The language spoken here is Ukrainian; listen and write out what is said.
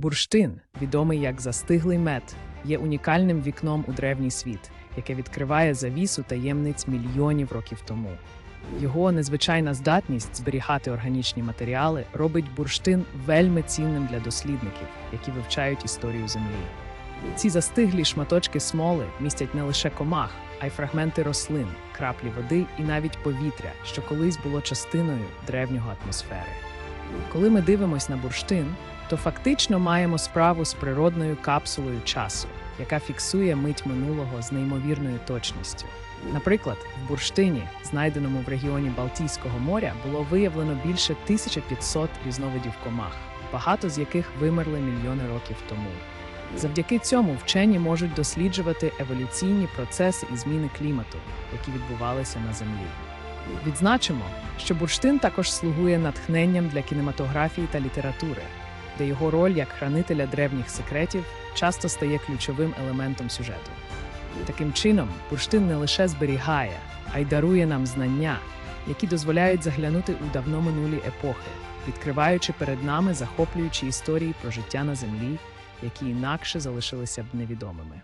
Бурштин, відомий як застиглий мед, є унікальним вікном у древній світ, яке відкриває завісу таємниць мільйонів років тому. Його незвичайна здатність зберігати органічні матеріали робить бурштин вельми цінним для дослідників, які вивчають історію Землі. Ці застиглі шматочки смоли містять не лише комах, а й фрагменти рослин, краплі води і навіть повітря, що колись було частиною древнього атмосфери. Коли ми дивимось на бурштин, то фактично маємо справу з природною капсулою часу, яка фіксує мить минулого з неймовірною точністю. Наприклад, в бурштині, знайденому в регіоні Балтійського моря, було виявлено більше 1500 різновидів комах, багато з яких вимерли мільйони років тому. Завдяки цьому вчені можуть досліджувати еволюційні процеси і зміни клімату, які відбувалися на Землі. Відзначимо, що бурштин також слугує натхненням для кінематографії та літератури, де його роль як хранителя древніх секретів часто стає ключовим елементом сюжету. Таким чином, бурштин не лише зберігає, а й дарує нам знання, які дозволяють заглянути у давно минулі епохи, відкриваючи перед нами захоплюючі історії про життя на землі, які інакше залишилися б невідомими.